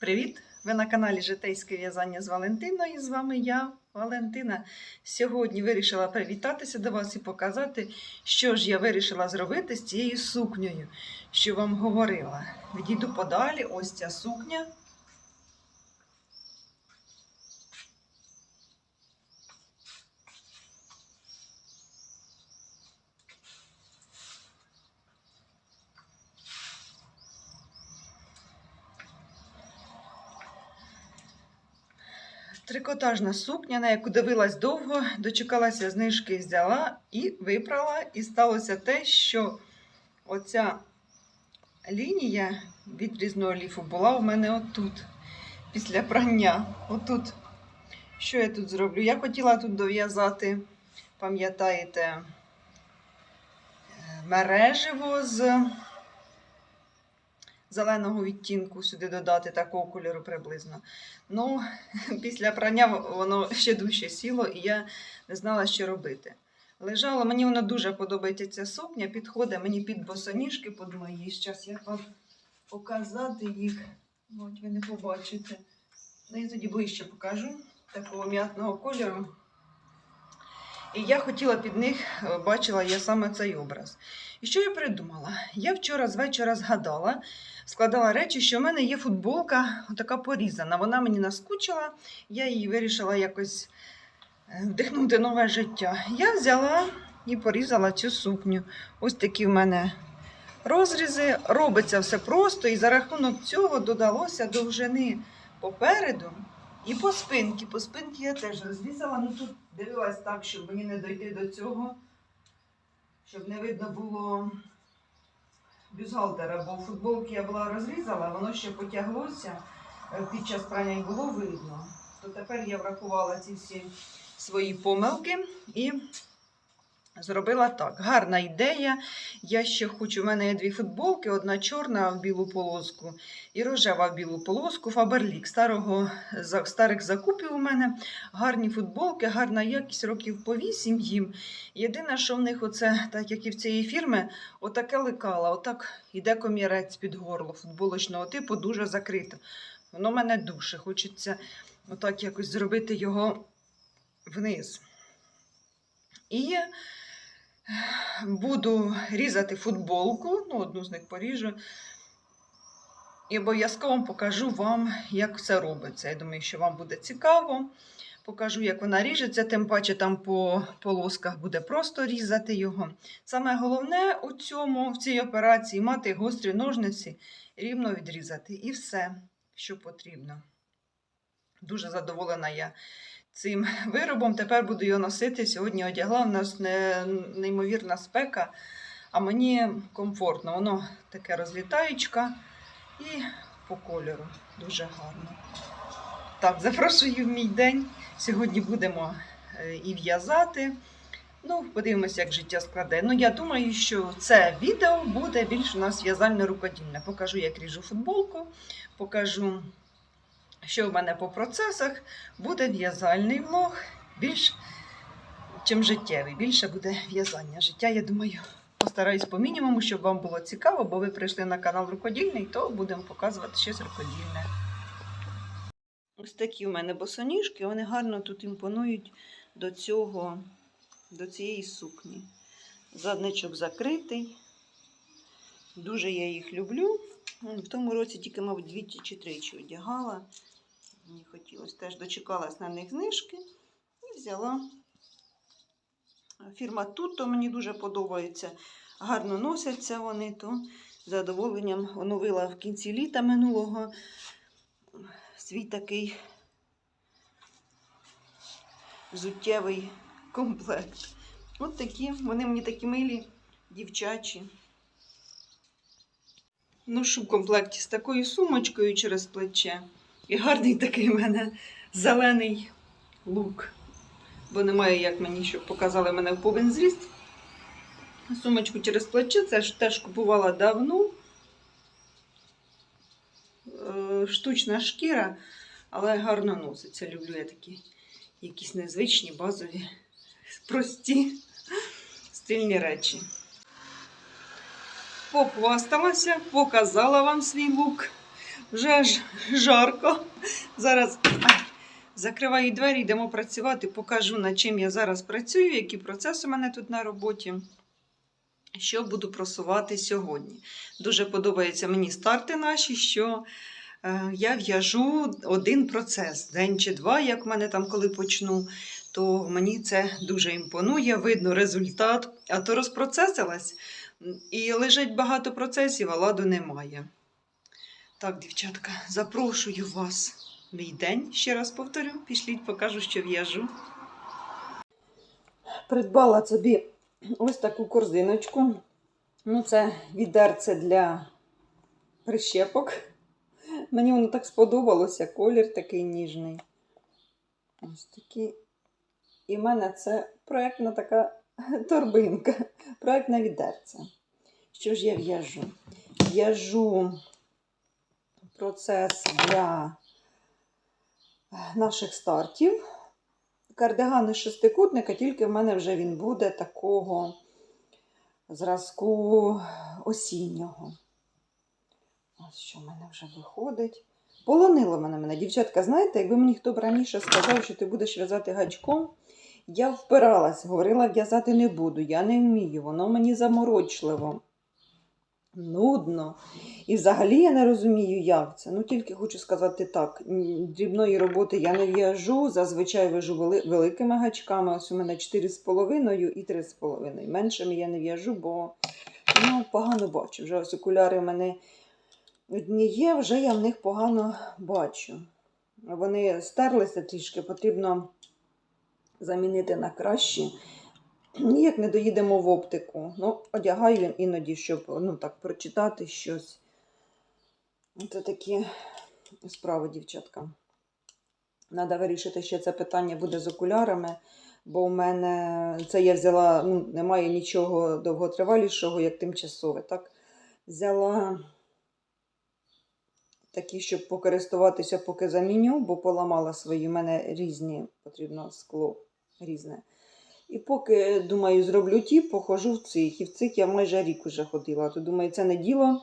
Привіт! Ви на каналі Житейське в'язання з Валентиною. І з вами я, Валентина. Сьогодні вирішила привітатися до вас і показати, що ж я вирішила зробити з цією сукнею, що вам говорила. Відійду подалі, ось ця сукня. Трикотажна сукня, на яку дивилась довго, дочекалася знижки, взяла і випрала. І сталося те, що оця лінія від різного ліфу була у мене отут, після прання. Отут. Що я тут зроблю? Я хотіла тут дов'язати, пам'ятаєте, е, мереживо з зеленого відтінку сюди додати такого кольору приблизно. Ну, після прання воно ще дужче сіло, і я не знала, що робити. Лежало, мені воно дуже подобається ця сукня, підходить мені під босоніжки під мої. Зараз я вам показати їх. От ви не побачите. Ну, я тоді ближче покажу такого м'ятного кольору. І я хотіла під них, е, бачила я саме цей образ. І що я придумала? Я вчора з вечора згадала, складала речі, що в мене є футболка така порізана. Вона мені наскучила, я її вирішила якось е, вдихнути нове життя. Я взяла і порізала цю сукню. Ось такі в мене розрізи. Робиться все просто, і за рахунок цього додалося довжини попереду і по спинці. По спинці я теж розрізала. Ну тут дивилась так, щоб мені не дойти до цього, щоб не видно було бюстгальтера, бо футболки я була розрізала, воно ще потяглося е, під час прання було видно. То тепер я врахувала ці всі свої помилки і зробила так. Гарна ідея. Я ще хочу, у мене є дві футболки: одна чорна в білу полоску і рожева в білу полоску. Фаберлік старого, старих закупів у мене. Гарні футболки, гарна якість років по 8 їм. Єдине, що в них, оце, так як і в цієї фірми, отаке лекало, отак іде комірець під горло футболочного типу, дуже закрито. Воно мене душе. Хочеться отак якось зробити його вниз. І буду різати футболку, ну, одну з них поріжу. І обов'язково покажу вам, як це робиться. Я думаю, що вам буде цікаво. Покажу, як вона ріжеться, тим паче там по полосках буде просто різати його. Саме головне у цьому, в цій операції мати гострі ножниці, рівно відрізати. І все, що потрібно. Дуже задоволена я цим виробом. Тепер буду його носити. Сьогодні одягла. У нас не, неймовірна спека, а мені комфортно. Воно таке розлітаючка і по кольору. Дуже гарно. Так, запрошую в мій день. Сьогодні будемо е, і в'язати. Ну, подивимося, як життя складе. Ну, я думаю, що це відео буде більш у нас в'язально-рукодільне. Покажу, як ріжу футболку, покажу, що в мене по процесах. Буде в'язальний влог, більш чим життєвий. Більше буде в'язання. Життя, я думаю, постараюсь по мінімуму, щоб вам було цікаво, бо ви прийшли на канал Рукодільний, то будемо показувати щось рукодільне. Ось такі у мене босоніжки, вони гарно тут імпонують до цього, до цієї сукні. Задничок закритий. Дуже я їх люблю. В тому році тільки, мабуть, двічі чи тричі одягала. Мені хотілося теж дочекалась на них знижки і взяла. Фірма Туто мені дуже подобається. Гарно носяться вони, то з задоволенням оновила в кінці літа минулого свій такий взуттєвий комплект. От такі, вони мені такі милі, дівчачі. Ношу в комплекті з такою сумочкою через плече. І гарний такий в мене зелений лук. Бо немає, як мені, щоб показали мене в повен зріст. Сумочку через плече, це ж теж купувала давно. Е, Штучна шкіра, але гарно носиться. Люблю я такі якісь незвичні, базові, прості, стильні речі. Похвасталася, показала вам свій лук. Вже ж жарко. Зараз закриваю двері, йдемо працювати, покажу, над чим я зараз працюю, які процеси у мене тут на роботі. Що буду просувати сьогодні. Дуже подобаються мені старти наші, що е, я в'яжу один процес, день чи два, як в мене там коли почну, то мені це дуже імпонує, видно результат. А то розпроцесилась і лежить багато процесів, а ладу немає. Так, дівчатка, запрошую вас мій день, ще раз повторю, пішліть, покажу, що в'яжу. Придбала собі ось таку корзиночку. Ну, це відерце для прищепок. Мені воно так сподобалося, колір такий ніжний. Ось такий. І в мене це проєктна така торбинка, проєктне відерце. Що ж я в'яжу? В'яжу процес для наших стартів. Кардиган із шестикутника, тільки в мене вже він буде такого зразку осіннього. Ось що в мене вже виходить. Полонило мене мене. Дівчатка, знаєте, якби мені хто б раніше сказав, що ти будеш в'язати гачком, я впиралась, говорила, в'язати не буду, я не вмію, воно мені заморочливо, нудно. І взагалі я не розумію, як це. Ну, тільки хочу сказати так: дрібної роботи я не в'яжу, зазвичай в'яжу великими гачками. Ось у мене 4,5 і 3,5. Меншими я не в'яжу, бо ну, погано бачу. Вже ось окуляри в мене одні є, вже я в них погано бачу. Вони стерлися трішки, потрібно замінити на кращі. Ніяк не доїдемо в оптику. Ну, одягаю іноді, щоб ну, так, прочитати щось. Це такі справи, дівчатка. Треба вирішити, ще це питання буде з окулярами, бо у мене це я взяла, ну, немає нічого довготривалішого, як тимчасове. Так? Взяла такі, щоб покористуватися, поки заміню, бо поламала свої. У мене різні, потрібно скло різне. І поки, думаю, зроблю ті, похожу в цих. І в цих я майже рік уже ходила. То думаю, це не діло.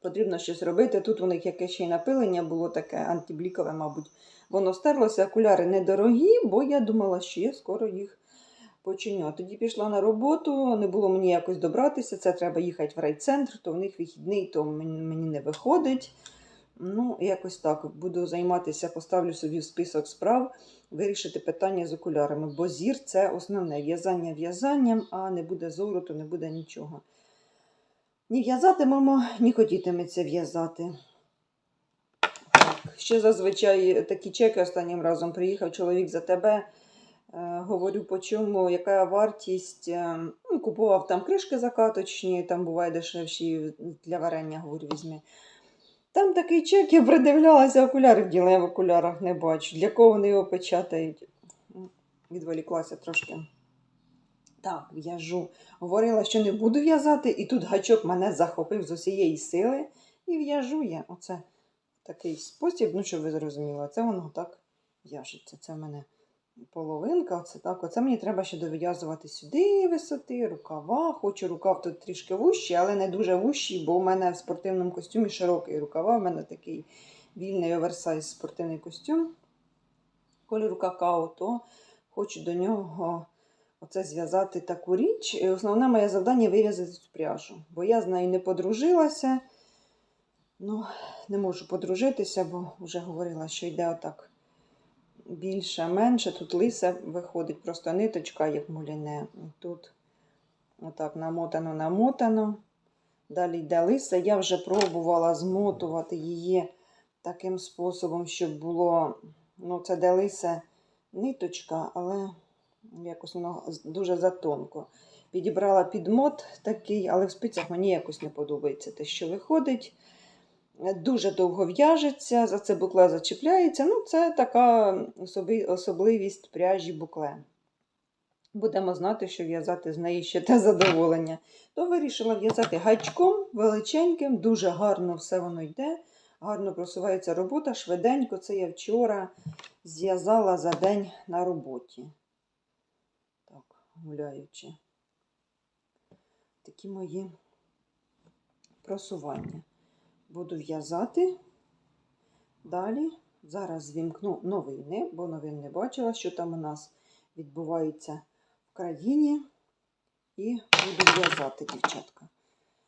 Потрібно щось робити. Тут у них якесь ще й напилення було таке антиблікове, мабуть. Воно стерлося, окуляри недорогі, бо я думала, що я скоро їх починю. Тоді пішла на роботу, не було мені якось добратися. Це треба їхати в райцентр, то в них вихідний, то мені не виходить. Ну, якось так. Буду займатися, поставлю собі в список справ, вирішити питання з окулярами. Бо зір це основне в'язання в'язанням, а не буде зору, то не буде нічого. Ні в'язатимемо, ні хотітиметься в'язати. Ще зазвичай такі чеки останнім разом приїхав чоловік за тебе. Е, говорю, по чому, яка вартість. Е, ну, купував там кришки закаточні, там буває дешевші для варення, говорю, візьми. Там такий чек, я придивлялася, окуляри вділа, я в окулярах не бачу. Для кого вони його печатають? Відволіклася трошки. Так, в'яжу. Говорила, що не буду в'язати, і тут гачок мене захопив з усієї сили. І в'яжу я. Оце такий спосіб, ну, щоб ви зрозуміли, це воно так в'яжеться. Це в мене половинка, оце так. Оце мені треба ще дов'язувати сюди висоти, рукава. Хочу рукав тут трішки вущий, але не дуже вущий, бо в мене в спортивному костюмі широкий рукава. У мене такий вільний оверсайз спортивний костюм кольору какао, то хочу до нього оце зв'язати таку річ. І основне моє завдання вив'язати цю пряжу. Бо я з нею не подружилася. Ну, не можу подружитися, бо вже говорила, що йде отак більше, менше. Тут лисе виходить, просто ниточка, як муліне. Тут отак намотано, намотано. Далі йде лиса. Я вже пробувала змотувати її таким способом, щоб було, ну, це де лисе ниточка, але якось воно дуже затонко. Підібрала підмот такий, але в спицях мені якось не подобається те, що виходить. Дуже довго в'яжеться, за це букле зачіпляється. Ну, це така особливість пряжі букле. Будемо знати, що в'язати з неї ще те задоволення. То вирішила в'язати гачком величеньким, дуже гарно все воно йде. Гарно просувається робота, швиденько. Це я вчора зв'язала за день на роботі. Так, гуляючи. Такі мої просування. Буду в'язати Далі зараз звімкну новини, бо новин не бачила, що там у нас відбувається в країні. І буду в'язати, дівчатка.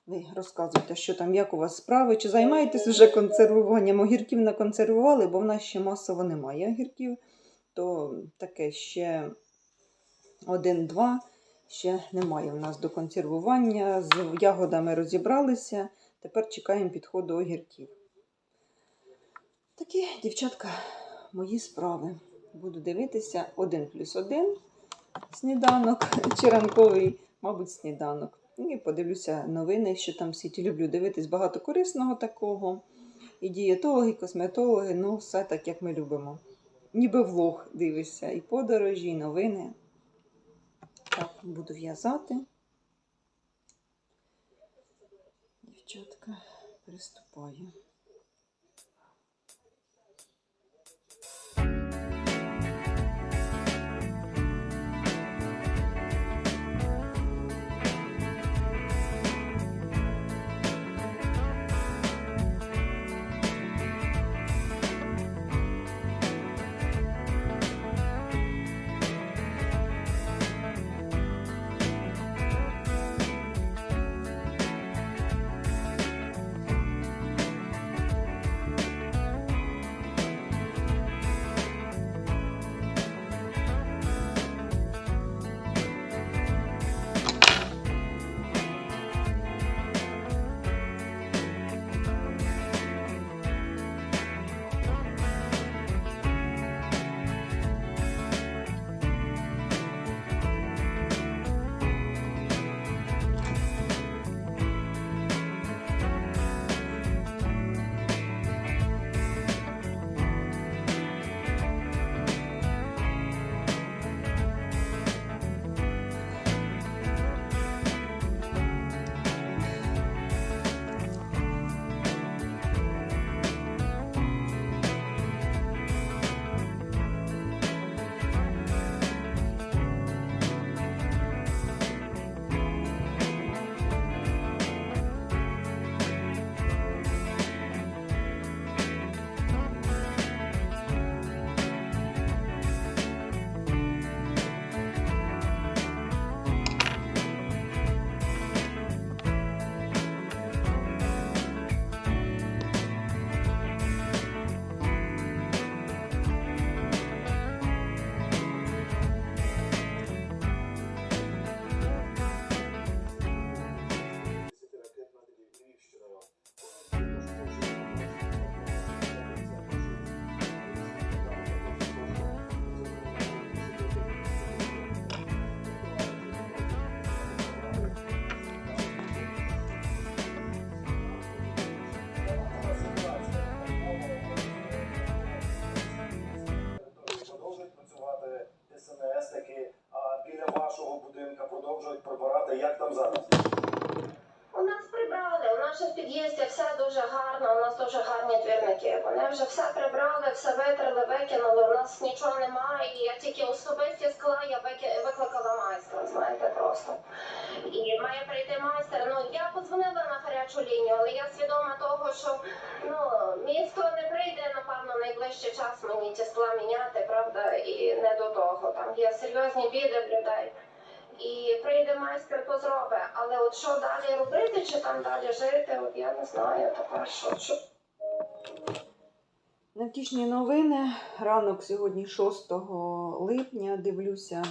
Ви розказуйте, що там, як у вас справи, чи займаєтесь вже консервуванням? Огірків не консервували, бо в нас ще масово немає огірків. То таке ще один-два ще немає у нас до консервування. З ягодами розібралися. Тепер чекаємо підходу огірків. Такі, дівчатка, мої справи. Буду дивитися один плюс один сніданок чи ранковий, мабуть, сніданок. І подивлюся новини, що там в світі. Люблю дивитись багато корисного такого. І дієтологи, і косметологи, ну, все так, як ми любимо. Ніби влог дивишся, і подорожі, і новини. Так, буду в'язати. Дівчатка, приступаю. Продовжують прибирати. Як там зараз? У нас прибрали, у нас в під'їзді все дуже гарно, у нас дуже гарні двірники. Вони вже все прибрали, все витрили, викинули, у нас нічого немає. І я тільки особисті скла я викликала майстра, знаєте, просто. І має прийти майстер. Ну я подзвонила на гарячу лінію, але я свідома того, що ну місто не прийде, напевно, найближчий час мені ті скла міняти, правда, і не до того. Там є серйозні біди в людей. І прийде майстер, то зробить. Але от що далі робити, чи там далі жити, от я не знаю тепер, що, що Невтішні новини. Ранок сьогодні 6 липня. Дивлюся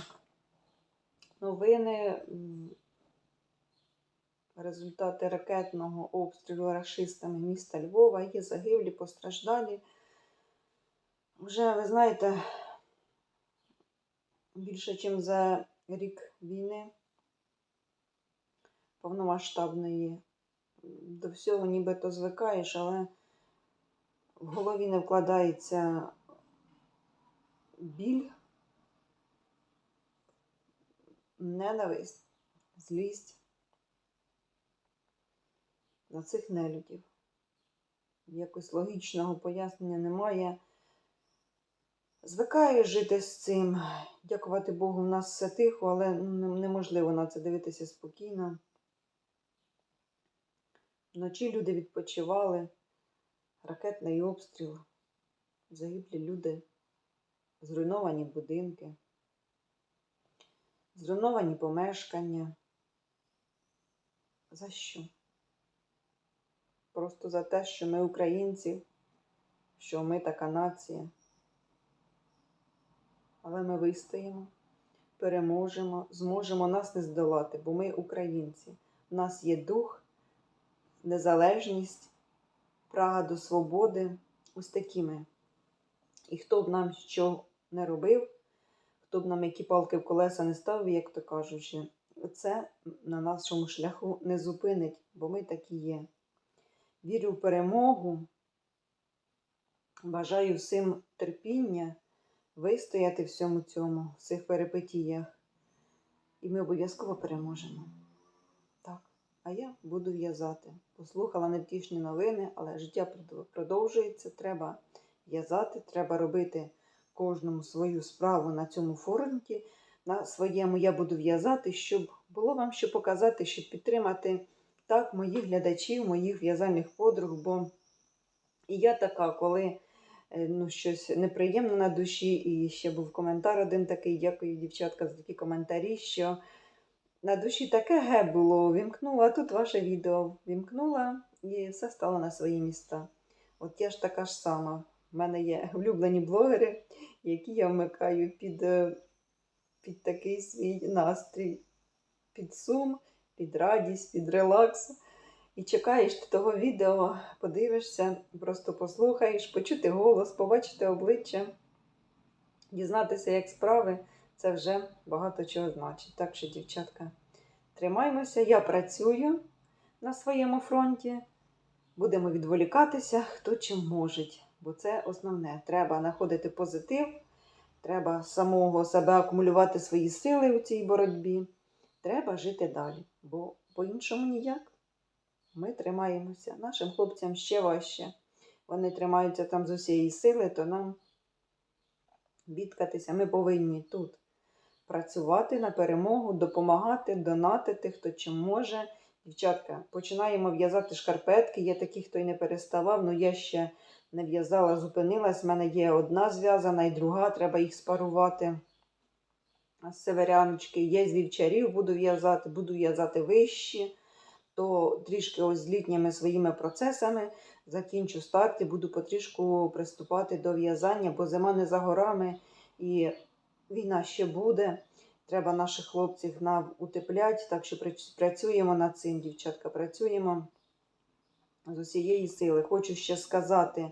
новини. Результати ракетного обстрілу рашистами міста Львова. Є загиблі, постраждалі. Вже, ви знаєте, більше, ніж за рік війни повномасштабної. До всього нібито звикаєш, але в голові не вкладається біль, ненависть, злість на цих нелюдів. Якось логічного пояснення немає. Звикаю жити з цим. Дякувати Богу, в нас все тихо, але ну, неможливо на це дивитися спокійно. Вночі люди відпочивали, ракетний обстріл. загиблі люди, зруйновані будинки, зруйновані помешкання. За що? Просто за те, що ми українці, що ми така нація. Але ми вистоїмо, переможемо, зможемо нас не здолати, бо ми українці. У нас є дух, незалежність, прага до свободи. Ось такі ми. І хто б нам що не робив, хто б нам які палки в колеса не ставив, як то кажучи, це на нашому шляху не зупинить, бо ми такі є. Вірю в перемогу, бажаю всім терпіння, вистояти всьому цьому, в цих перипетіях. І ми обов'язково переможемо. Так, а я буду в'язати. Послухала невтішні новини, але життя продовжується. Треба в'язати, треба робити кожному свою справу на цьому фронті. На своєму я буду в'язати, щоб було вам що показати, щоб підтримати так моїх глядачів, моїх в'язальних подруг. Бо і я така, коли ну, щось неприємне на душі, і ще був коментар один такий, дякую, дівчатка, за такі коментарі, що на душі таке ге було, вімкнула, тут ваше відео вімкнула і все стало на свої міста. От я ж така ж сама. У мене є улюблені блогери, які я вмикаю під, е, під такий свій настрій, під сум, під радість, під релакс. І чекаєш ти того відео, подивишся, просто послухаєш, почути голос, побачити обличчя, дізнатися, як справи, це вже багато чого значить. Так що, дівчатка, тримаймося, я працюю на своєму фронті. Будемо відволікатися, хто чим може, бо це основне. Треба знаходити позитив, треба самого себе акумулювати свої сили у цій боротьбі. Треба жити далі, бо по-іншому ніяк. Ми тримаємося. Нашим хлопцям ще важче. Вони тримаються там з усієї сили, то нам бідкатися. Ми повинні тут працювати на перемогу, допомагати, донатити, хто чим може. Дівчатка, починаємо в'язати шкарпетки. Є такі, хто й не переставав, але я ще не в'язала, зупинилась. У мене є одна зв'язана і друга, треба їх спарувати. З северяночки, є з вівчарів, буду в'язати, буду в'язати вищі, то трішки ось з літніми своїми процесами закінчу старт і буду потрішку приступати до в'язання, бо зима не за горами і війна ще буде. Треба наших хлопців на утеплять, так що працюємо над цим, дівчатка, працюємо з усієї сили. Хочу ще сказати,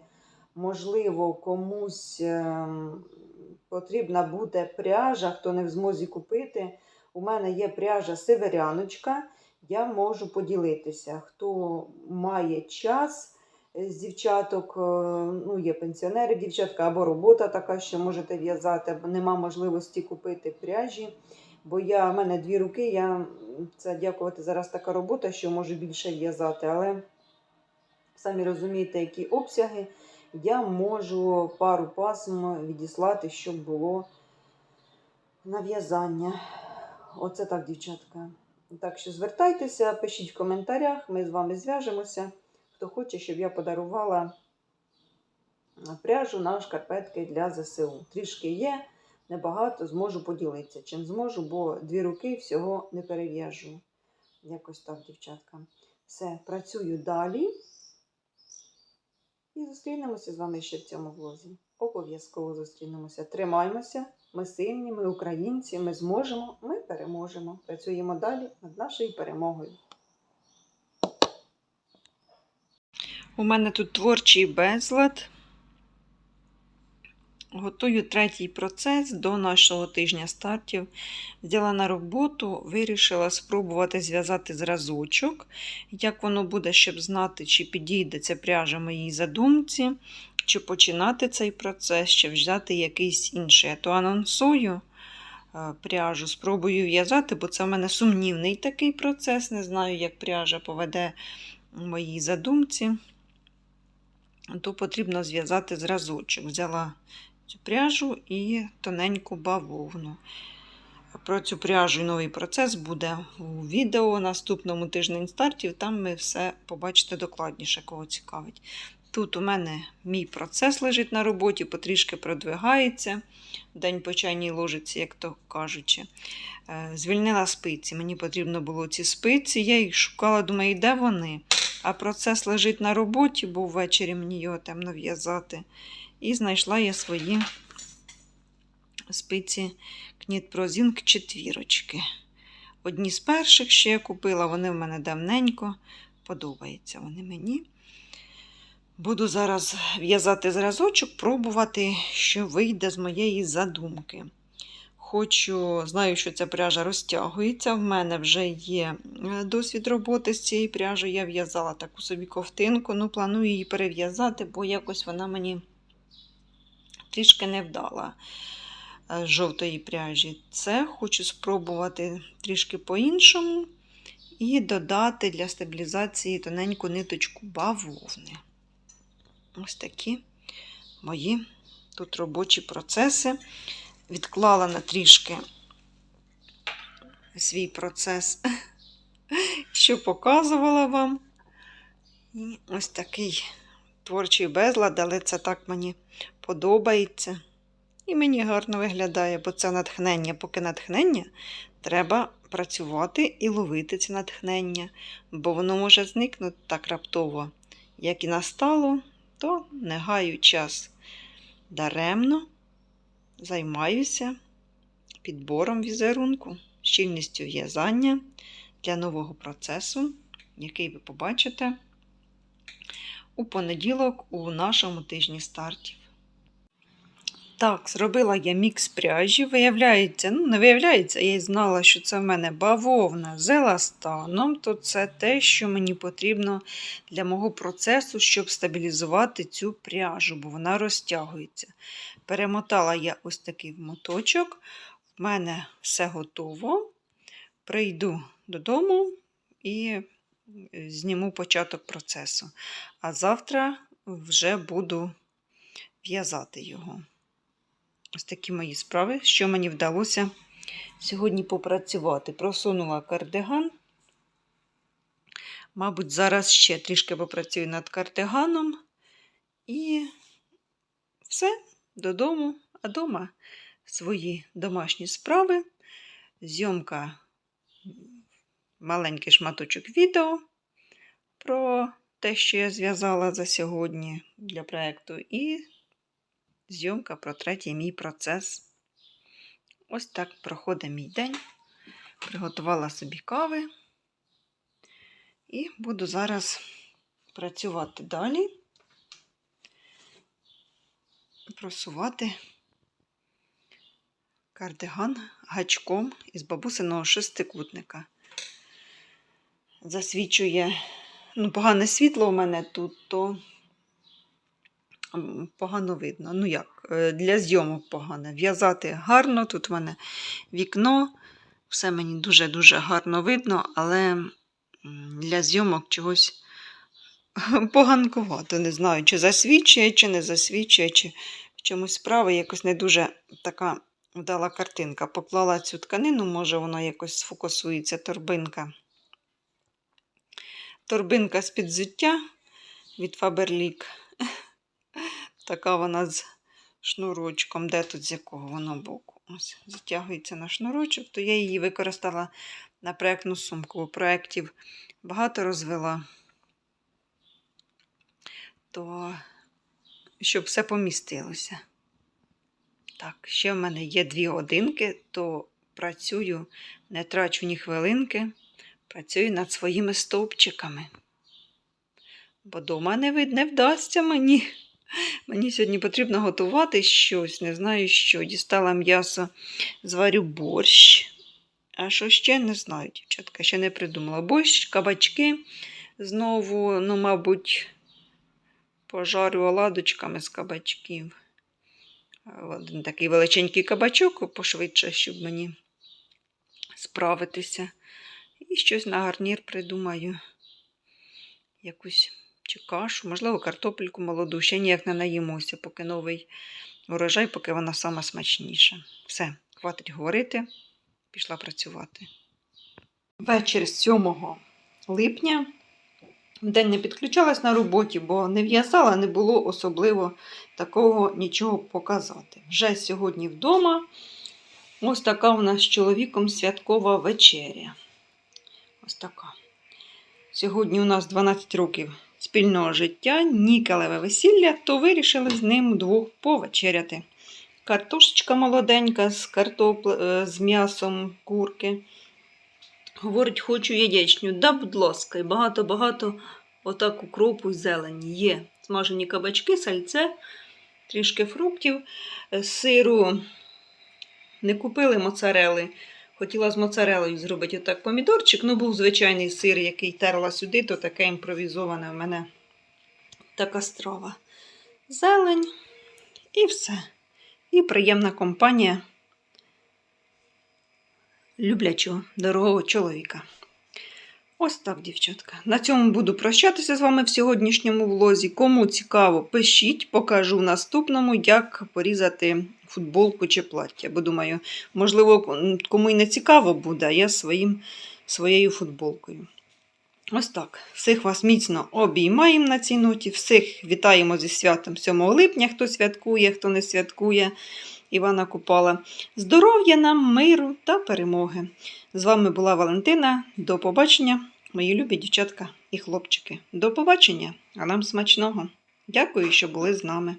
можливо, комусь ем, потрібна буде пряжа, хто не в змозі купити. У мене є пряжа северяночка, я можу поділитися. Хто має час з дівчаток, е, ну, є пенсіонери, дівчатка, або робота така, що можете в'язати, або нема можливості купити пряжі. Бо я, в мене дві руки, я це дякувати зараз така робота, що можу більше в'язати. Але самі розумієте, які обсяги, я можу пару пасм відіслати, щоб було нав'язання. Оце так, дівчатка. Так що звертайтеся, пишіть в коментарях, ми з вами зв'яжемося. Хто хоче, щоб я подарувала пряжу на шкарпетки для ЗСУ. Трішки є, небагато, зможу поділитися. Чим зможу, бо дві руки всього не перев'яжу. Якось так, дівчатка. Все, працюю далі. І зустрінемося з вами ще в цьому влозі. Обов'язково зустрінемося. Тримаймося, ми сильні, ми українці, ми зможемо, ми переможемо. Працюємо далі над нашою перемогою. У мене тут творчий безлад. Готую третій процес до нашого тижня стартів. Взяла на роботу, вирішила спробувати зв'язати зразочок. Як воно буде, щоб знати, чи підійде ця пряжа моїй задумці, чи починати цей процес, чи взяти якийсь інший. Я то анонсую е, пряжу, спробую в'язати, бо це в мене сумнівний такий процес. Не знаю, як пряжа поведе моїй задумці. То потрібно зв'язати зразочок. Взяла цю пряжу і тоненьку бавовну. Про цю пряжу і новий процес буде у відео наступному тиждень стартів. Там ми все побачите докладніше, кого цікавить. Тут у мене мій процес лежить на роботі, потрішки продвигається. День по чайній ложиці, як то кажучи. Е, Звільнила спиці. Мені потрібно було ці спиці. Я їх шукала, думаю, де вони. А процес лежить на роботі, бо ввечері мені його темно в'язати. І знайшла я свої спиці Кнітпрозінг четвірочки. Одні з перших ще я купила, вони в мене давненько. Подобаються вони мені. Буду зараз в'язати зразочок, пробувати, що вийде з моєї задумки. Хочу, знаю, що ця пряжа розтягується. В мене вже є е, досвід роботи з цією пряжею. Я в'язала таку собі ковтинку, ну планую її перев'язати, бо якось вона мені трішки не вдала е, жовтої пряжі. Це хочу спробувати трішки по-іншому і додати для стабілізації тоненьку ниточку бавовни. Ось такі мої тут робочі процеси. Відклала на трішки свій процес, що показувала вам. І ось такий творчий безлад, але це так мені подобається. І мені гарно виглядає, бо це натхнення. Поки натхнення, треба працювати і ловити це натхнення, бо воно може зникнути так раптово. Як і настало, то не гаю час даремно займаюся підбором візерунку, щільністю в'язання для нового процесу, який ви побачите у понеділок у нашому тижні стартів. Так, зробила я мікс пряжі. Виявляється, ну не виявляється, я й знала, що це в мене бавовна з еластаном, то це те, що мені потрібно для мого процесу, щоб стабілізувати цю пряжу, бо вона розтягується. Перемотала я ось такий моточок. В мене все готово. Прийду додому і зніму початок процесу. А завтра вже буду в'язати його. Ось такі мої справи, що мені вдалося сьогодні попрацювати. Просунула кардиган. Мабуть, зараз ще трішки попрацюю над кардиганом. І все, додому, а дома свої домашні справи. Зйомка маленький шматочок відео про те, що я зв'язала за сьогодні для проєкту. І зйомка про третій мій процес. Ось так проходить мій день. Приготувала собі кави. І буду зараз працювати далі, просувати кардиган гачком із бабусиного шестикутника. Засвічує, ну, погане світло у мене тут, то погано видно. Ну як, е, для зйомок погано. В'язати гарно, тут в мене вікно, все мені дуже-дуже гарно видно, але для зйомок чогось поганкувато. Не знаю, чи засвічує, чи не засвічує, чи в чомусь справа якось не дуже така вдала картинка. Поклала цю тканину, може, воно якось сфокусується, торбинка. Торбинка з підзуття від Faberlic. Така вона з шнурочком. Де тут з якого воно боку? Ось, затягується на шнурочок, то я її використала на проєктну сумку. У проєктів багато розвела, то щоб все помістилося. Так, ще в мене є дві годинки, то працюю, не трачу ні хвилинки, працюю над своїми стовпчиками. Бо дома не, вид- не вдасться мені. Мені сьогодні потрібно готувати щось, не знаю що. Дістала м'ясо, зварю борщ. А що ще не знаю, дівчатка, ще не придумала. Борщ, кабачки. Знову, ну, мабуть, пожарю оладочками з кабачків. Один такий величенький кабачок пошвидше, щоб мені справитися. І щось на гарнір придумаю. Якусь чи кашу, можливо, картопельку молоду. Ще ніяк не наїмося, поки новий урожай, поки вона сама смачніша. Все, хватить говорити, пішла працювати. Вечір 7 липня Вдень не підключалась на роботі, бо не в'язала, не було особливо такого нічого показати. Вже сьогодні вдома. Ось така у нас з чоловіком святкова вечеря. Ось така. Сьогодні у нас 12 років спільного життя, нікелеве весілля, то вирішили з ним двох повечеряти. Картошечка молоденька з картоп... е, з м'ясом курки. Говорить, хочу яєчню. Да, будь ласка, і багато-багато отак укропу й зелені є. Смажені кабачки, сальце, трішки фруктів, е, сиру. Не купили моцарели. Хотіла з моцарелою зробити отак помідорчик, ну був звичайний сир, який терла сюди, то таке імпровізоване в мене така страва. Зелень і все. І приємна компанія люблячого, дорогого чоловіка. Ось так, дівчатка. На цьому буду прощатися з вами в сьогоднішньому влозі. Кому цікаво, пишіть, покажу в наступному, як порізати футболку чи плаття. Бо думаю, можливо, кому й не цікаво буде, а я своїм, своєю футболкою. Ось так. Всіх вас міцно обіймаємо на цій ноті. Всіх вітаємо зі святом 7 липня, хто святкує, хто не святкує. Івана Купала. Здоров'я нам, миру та перемоги. З вами була Валентина. До побачення, мої любі дівчатка і хлопчики. До побачення, а нам смачного. Дякую, що були з нами.